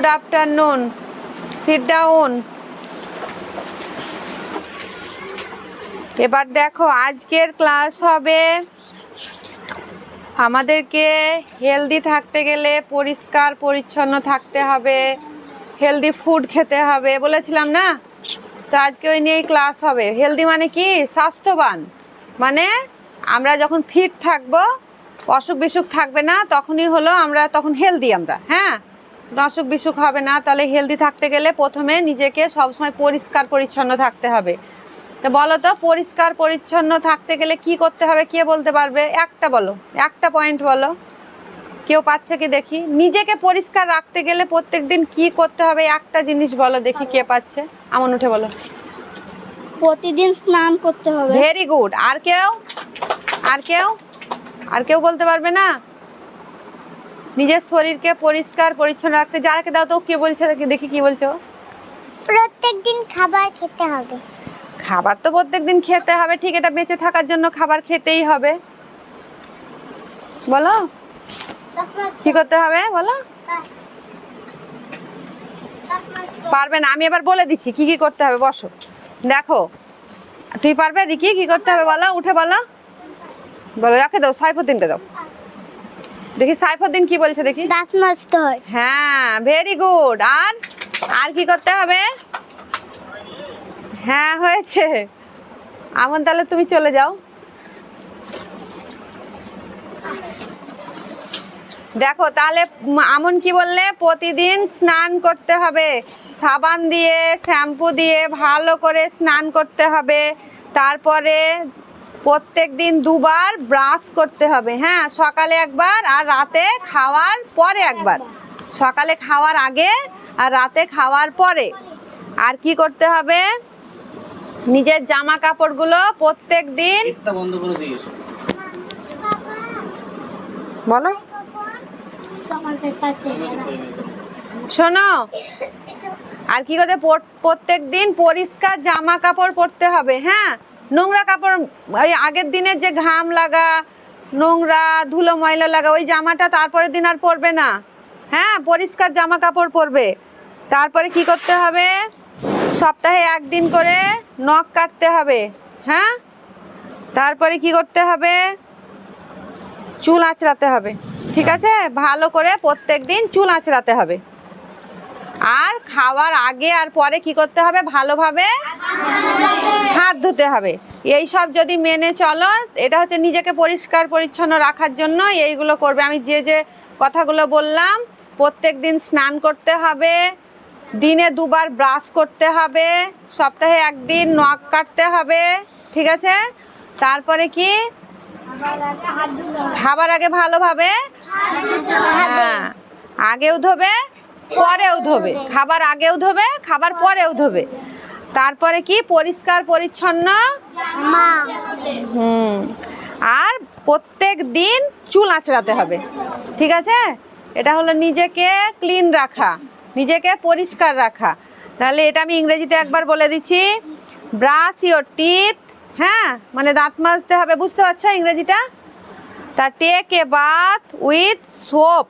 Good afternoon sit down এবার দেখো, আজকের ক্লাস হবে আমাদেরকে হেলদি থাকতে গেলে পরিষ্কার, পরিচ্ছন্ন থাকতে হবে হেলদি ফুড খেতে হবে, বলেছিলাম না? তো আজকে ওই নিয়েই ক্লাস হবে। হেলদি মানে কি? স্বাস্থ্যবান। মানে আমরা যখন ফিট থাকব অসুখ বিসুখ থাকবে না, তখনই হলো আমরা তখন হেলদি আমরা হ্যাঁ? অসুখ বিসুখ হবে না তাহলে হেলদি থাকতে গেলে প্রথমে নিজেকে সবসময় পরিষ্কার পরিচ্ছন্ন থাকতে হবে। তো বলো তো পরিষ্কার পরিচ্ছন্ন থাকতে গেলে কি করতে হবে কে বলতে পারবে? একটা বলো একটা পয়েন্ট বলো। কেউ পাচ্ছে কি দেখি? নিজেকে পরিষ্কার রাখতে গেলে প্রত্যেক দিন কি করতে হবে একটা জিনিস বলো দেখি কে পাচ্ছে। আমন উঠে বলো। প্রতিদিন স্নান করতে হবে। ভেরি গুড আর কেউ? আর কেউ? আর কেউ বলতে পারবে না? নিজের শরীরকে পরিষ্কার পরিচ্ছন্ন রাখতে। যারাকে দাও তো কে বলছে দেখি দেখি কি বলছো প্রত্যেকদিন খাবার খেতে হবে। খাবার তো প্রত্যেকদিন খেতে হবে ঠিক এটা বেঁচে থাকার জন্য খাবার খেতেই হবে। বলো কি করতে হবে বলো? পারবে না আমি এবার বলে দিচ্ছি কি কি করতে হবে বসো। দেখো তুই পারবে রিকি কি করতে হবে বলো উঠে বলো। বলো রাখে দাও সাইফুদ্দিনকে দাও। দেখি সাইফুদ্দিন কি বলছে দেখি। দাঁত মাজতে হয় হ্যাঁ ভেরি গুড আর আর কি করতে হবে? হ্যাঁ হয়েছে। আমন তাহলে তুমি চলে যাও। দেখো তাহলে আমন কি বললে? প্রতিদিন স্নান করতে হবে। সাবান দিয়ে শ্যাম্পু দিয়ে ভালো করে স্নান করতে হবে। তারপরে প্রত্যেক দিন দুবার ব্রাশ করতে হবে হ্যাঁ? সকালে একবার আর রাতে খাওয়ার পরে একবার। সকালে খাওয়ার আগে আর রাতে খাওয়ার পরে। আর কি করতে হবে? নিজের জামা কাপড়গুলো প্রত্যেক দিন বলো। শোনো আর কি করে প্রত্যেক দিন পরিষ্কার জামা কাপড় পরতে হবে হ্যাঁ? নোংরা কাপড়, ওই আগের দিনের যে ঘাম লাগা, নোংরা ধুলো ময়লা লাগা, ওই জামাটা তারপরের দিন আর পরবে না। হ্যাঁ পরিষ্কার জামা কাপড় পরবে। তারপরে কি করতে হবে? সপ্তাহে একদিন করে নখ কাটতে হবে। হ্যাঁ? তারপরে কি করতে হবে? চুল আঁচড়াতে হবে। ঠিক আছে? ভালো করে প্রত্যেক দিন চুল আঁচড়াতে হবে। আর খাওয়ার আগে আর পরে কি করতে হবে? ভালোভাবে হাত ধুতে হবে। এই সব যদি মেনে চলো এটা হচ্ছে নিজেকে পরিষ্কার পরিচ্ছন্ন রাখার জন্য এইগুলো করবে। আমি যে যে কথাগুলো বললাম প্রত্যেক দিন স্নান করতে হবে দিনে দুবার ব্রাশ করতে হবে সপ্তাহে একদিন নখ কাটতে হবে ঠিক আছে? তারপরে কি? খাবার আগে ভালোভাবে হ্যাঁ আগেও ধোবে পরেও ধোবে। খাবার আগেও ধোবে খাবার পরেও ধোবে। তারপরে কি? পরিষ্কার পরিচ্ছন্ন? হুম। আর প্রত্যেক দিন চুল আঁচড়াতে হবে। ঠিক আছে? এটা হলো নিজেকে ক্লিন রাখা নিজেকে পরিষ্কার রাখা। তাহলে এটা আমি ইংরেজিতে একবার বলে দিচ্ছি। ব্রাশ ইওর টিথ হ্যাঁ? মানে দাঁত মাজতে হবে। বুঝতে পারছ ইংরেজিটা? তা take a bath with soap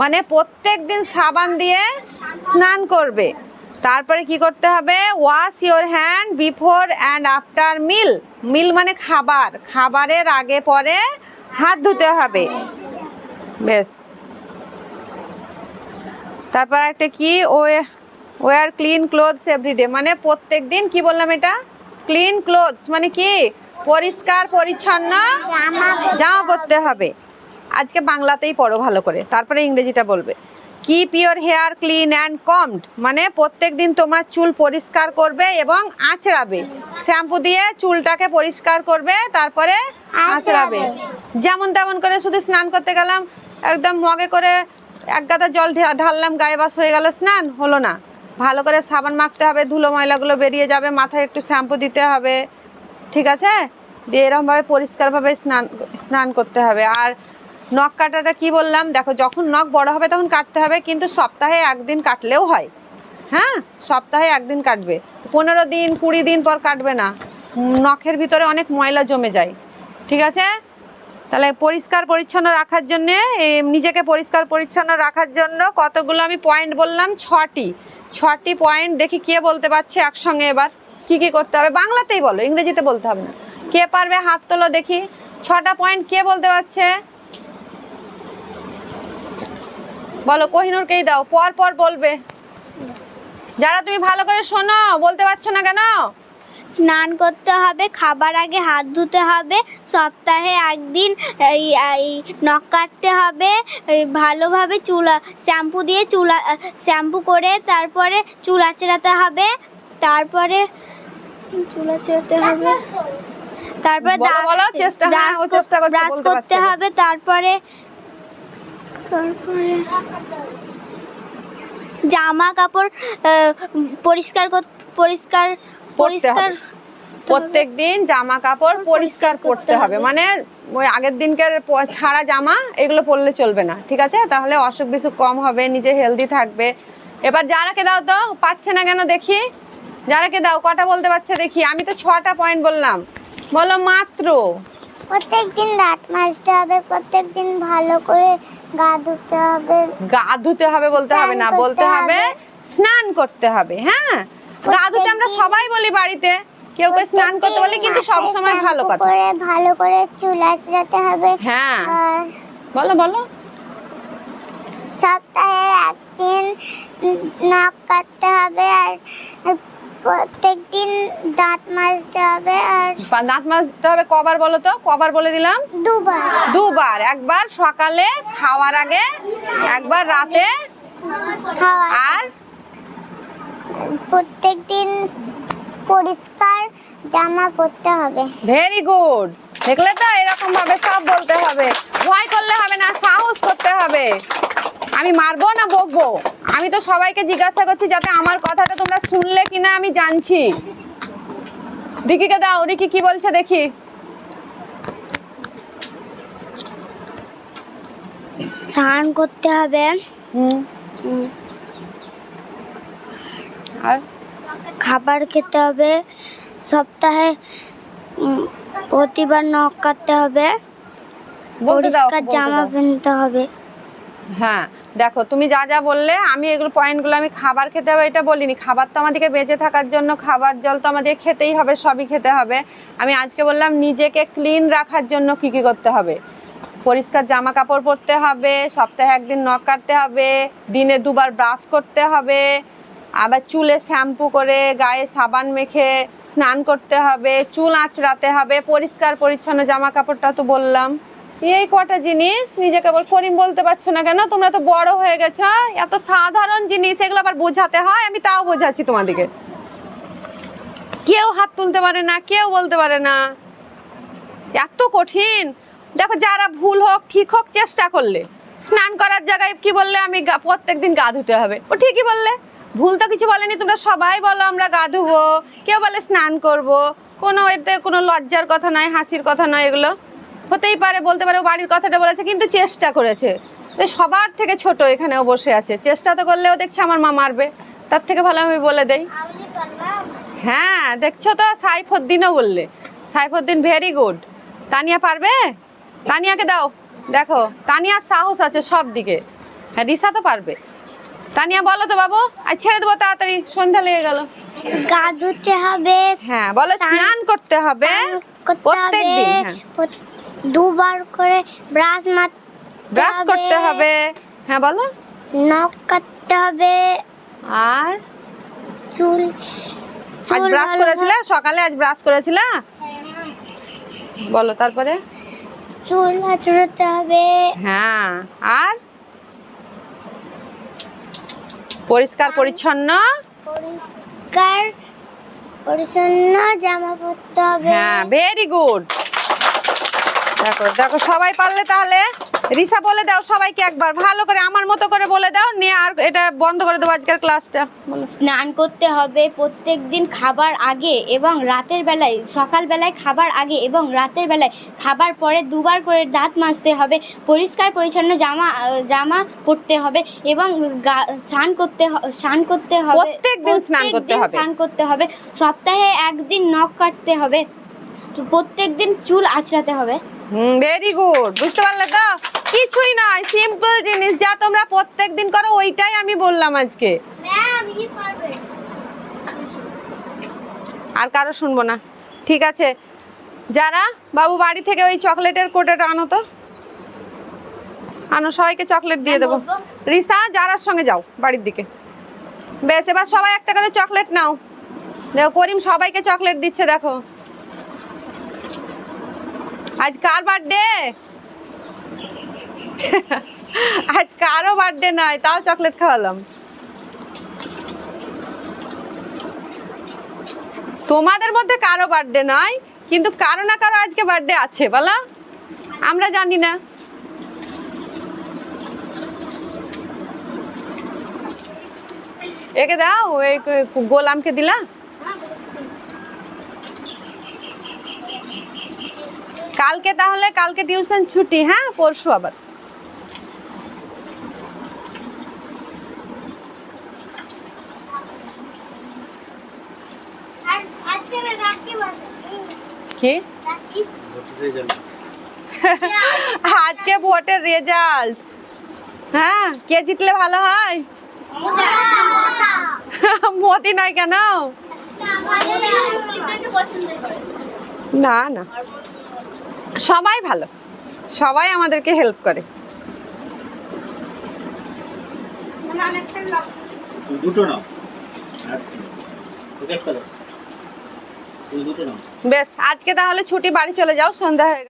মানে প্রত্যেক দিন সাবান দিয়ে স্নান করবে। তারপরে কি করতে হবে? Wash your hand before and after meal meal মানে খাবার। খাবারের আগে পরে হাত ধুতে হবে। বেশ। তারপর একটা কি? We wear clean clothes everyday মানে প্রত্যেক দিন কি বললাম এটা? ক্লিন ক্লোথস মানে কি? পরিষ্কার পরিচ্ছন্ন জামা পরতে হবে। আজকে বাংলাতেই পড়ো ভালো করে তারপরে ইংরেজিটা বলবে। Keep your hair clean and combed মানে প্রত্যেক দিন তোমার চুল পরিষ্কার করবে এবং আঁচড়াবে। শ্যাম্পু দিয়ে চুলটাকে পরিষ্কার করবে তারপরে আঁচড়াবে। যেমন তেমন করে শুধু স্নান করতে গেলাম একদম মগে করে এক গাদা জল ঢাললাম গায়ে বাস হয়ে গেল স্নান হলো না। ভালো করে সাবান মাখতে হবে ধুলো ময়লাগুলো বেরিয়ে যাবে মাথায় একটু শ্যাম্পু দিতে হবে। ঠিক আছে? দিয়ে এরকমভাবে পরিষ্কারভাবে স্নান স্নান করতে হবে। আর নখ কাটাটা কি বললাম? দেখো, যখন নখ বড় হবে তখন কাটতে হবে, কিন্তু সপ্তাহে একদিন কাটলেও হয়। হ্যাঁ? সপ্তাহে একদিন কাটবে। পনেরো দিন, কুড়ি দিন পর কাটবে না। নখের ভিতরে অনেক ময়লা জমে যায়। ঠিক আছে? তাহলে পরিষ্কার পরিচ্ছন্ন রাখার জন্যে নিজেকে পরিষ্কার পরিচ্ছন্ন রাখার জন্য কতগুলো আমি পয়েন্ট বললাম? ছটি। ছটি পয়েন্ট দেখি কে বলতে পারছে একসঙ্গে এবার? কি কি করতে হবে? বাংলাতেই বলো, ইংরেজিতে বলতে হবে না। কে পারবে হাত তোলো দেখি। ছটা পয়েন্ট কে বলতে পারছে? বলো কোহিনুরকেই দাও পর পর বলবে। যারা তুমি ভালো করে শোনো বলতে পারছ না কেন? স্নান করতে হবে খাবার আগে হাত ধুতে হবে সপ্তাহে একদিন নখ কাটতে হবে ভালোভাবে চুলা শ্যাম্পু দিয়ে চুলা শ্যাম্পু করে তারপরে চুল আঁচড়াতে হবে তারপরে চুল আঁচড়াতে হবে। তারপরে হ্যাঁ, ব্রাশ করতে হবে তারপরে তারপরে জামা কাপড় পরিষ্কার কর- পরিষ্কার পরিষ্কার প্রত্যেক দিন জামা কাপড় পরিষ্কার করতে হবে। মানে ওই আগের দিনকার ছাড়া জামা এগুলো পরলে চলবে না ঠিক আছে? তাহলে অসুখ বিসুখ কম হবে নিজে হেলদি থাকবে। এবার যারাকে দাও তো পাচ্ছে না কেন দেখি? যারাকে দাও কটা বলতে পারছে দেখি? আমি তো ছটা পয়েন্ট বললাম। বলো মাত্র। প্রত্যেক দিন দাঁত মাজতে হবে প্রত্যেক দিন ভালো করে গা ধুতে হবে। গা ধুতে হবে বলতে হবে না বলতে হবে। স্নান করতে হবে হ্যাঁ? গা ধুতে আমরা সবাই বলি বাড়িতে কেউ কেউ স্নান করতে বলি কিন্তু সব সময় ভালো কথা। করে ভালো করে চুল আঁচড়াতে হবে। হ্যাঁ। বলো বলো। সপ্তাহে একদিন নখ কাটতে হবে আর প্রত্যেক দিন দাঁত মাজতে হবে আর দাঁত মাজতে হবে কবার বলো তো? কবার বলে দিলাম? দুবার। দুবার। একবার সকালে খাওয়ার আগে একবার রাতে খাওয়া আর প্রত্যেক দিন পরিষ্কার জামা পরতে হবে। ভেরি গুড দেখলে তো এরকম ভাবে সব বলতে হবে। ভয় করলে হবে না সাহস করতে হবে। আমি মারবো না বকবো? আমি তো সবাইকে জিজ্ঞাসা করছি যাতে আমার কথাটা তোমরা শুনলে কিনা আমি জানছি। রিকিকে দাও রিকি কি বলছে দেখি। স্নান করতে হবে। আর? খাবার খেতে হবে। সপ্তাহে প্রতিবার নখ কাটতে হবে। পরিষ্কার জামা। পরতে হবে। হ্যাঁ। দেখো, তুমি যা যা বললে, আমি এগুলো পয়েন্টগুলো আমি খাবার খেতে হবে, এটা বলিনি। খাবার তো আমাদেরকে বেঁচে থাকার জন্য, খাবার জল তো আমাদের খেতেই হবে, সবই খেতে হবে। আমি আজকে বললাম, নিজেকে ক্লিন রাখার জন্য কি কি করতে হবে? পরিষ্কার জামা কাপড় পরতে হবে, সপ্তাহে একদিন নখ কাটতে হবে, দিনে দুবার ব্রাশ করতে হবে, আবার চুলে শ্যাম্পু করে গায়ে সাবান মেখে স্নান করতে হবে, চুল আঁচড়াতে হবে, পরিষ্কার পরিচ্ছন্ন জামা কাপড়টা তো বললাম। এই কটা জিনিস নিজেকে আবার করিম বলতে পারছ না কেন? তোমরা তো বড় হয়ে গেছো এত সাধারণ জিনিস, এগুলো আবার বোঝাতে হয়, আমি তাও বোঝাচ্ছি তোমাদেরকে কেউ হাত তুলতে পারে না, কেউ বলতে পারে না। এত কঠিন। দেখো, যারা ভুল হোক, ঠিক হোক, চেষ্টা করলে। স্নান করার জায়গায় কি বললে, আমি গা- প্রত্যেকদিন গা ধুতে হবে। ও ঠিকই বললে। ভুল তো কিছু বলেনি, তোমরা সবাই বলো, আমরা গা ধুবো। কেউ বলে স্নান করব। কোনো এতে কোনো লজ্জার কথা নয়, হাসির কথা নয় এগুলো। হতেই পারে বলতে পারে ও বাড়ির কথাটা বলেছে কিন্তু চেষ্টা করেছে। তো সবার থেকে ছোট এখানেও বসে আছে। চেষ্টা তো করলেও দেখছে আমার মা মারবে। তার থেকে ভালো আমি বলে দেই। হ্যাঁ দেখছ তো? সাইফুদ্দিনও বললে। সাইফুদ্দিন ভেরি গুড তানিয়া পারবে? তানিয়াকে দাও। দেখো তানিয়ার সাহস আছে সব দিকে। হ্যাঁ রিসা তো পারবে। তানিয়া বলো তো বাবু। আর ছেড়ে দেবো তাড়াতাড়ি। সন্ধ্যা লেগে গেল। গা ধুতে হবে। হ্যাঁ বলো স্নান- করতে হবে। প্রত্যেক দিন দুবার করে ব্রাশ মারতে ব্রাশ করতে হবে। হ্যাঁ বলো। নখ কাটতে হবে। আর? চুল আজ ব্রাশ করেছিলে? সকালে আজ ব্রাশ করেছিলে? বলো তারপরে। চুল আঁচড়াতে হবে। হ্যাঁ আর? পরিষ্কার পরিচ্ছন্ন? পরিষ্কার পরিচ্ছন্ন জামা পরতে হবে। হ্যাঁ ভেরি গুড দেখো দেখো সবাই পারলে তাহলে। রিসা বলে দাও সবাইকে একবার। ভালো করে আমার মতো করে বলে দাও নিয়ে আর এটা বন্ধ করে দেবো আজকের ক্লাসটা। স্নান করতে হবে প্রত্যেক দিন খাবার আগে এবং রাতের বেলায় সকাল বেলায় খাবার আগে এবং রাতের বেলায়। খাবার পরে দুবার করে দাঁত মাজতে হবে পরিষ্কার পরিচ্ছন্ন জামা জামা পরতে হবে এবং গা- স্নান করতে হ- স্নান করতে হবে। প্রত্যেকদিন স্নান করতে প্রত্যেকদিন হবে। স্নান করতে হবে। সপ্তাহে একদিন নখ কাটতে হবে। প্রত্যেক দিন চুল আঁচড়াতে হবে। হুম ভেরি গুড বুঝতে পারলে তো? কিছুই নয় সিম্পল জিনিস যা তোমরা প্রত্যেক দিন করো ওইটাই আমি বললাম আজকে। আর কারও শুনব না। ঠিক আছে। যারা বাবু বাড়ি থেকে ওই চকলেটের কোটাটা আনো তো। আনো সবাইকে চকলেট দিয়ে দেবো। রিসা যারার সঙ্গে যাও বাড়ির দিকে। বেশ এবার সবাই একটা করে চকলেট নাও। দেখো করিম সবাইকে চকলেট দিচ্ছে দেখো। আজ কার বার্থডে আজ কারও বার্থডে নয়, তাও চকলেট খাওয়ালাম। তোমাদের মধ্যে কারও বার্থডে নয়, কিন্তু কারও না কারও আজকে বার্থডে আছে, বলা। আমরা জানি না। একে দাও ওই গোলামকে দিলা। কালকে তাহলে কালকে টিউশন ছুটি হ্যাঁ? পরশু আবার। কি? আজকে ভোটের রেজাল্ট। হ্যাঁ? কে জিতলে ভালো হয়? মোদি নয় কেন? না না। সবাই ভালো। সবাই আমাদেরকে হেল্প করে। দুটো নাও। নাও। বেশ আজকে তাহলে ছুটি বাড়ি চলে যাও সন্ধ্যা হয়ে গেছে।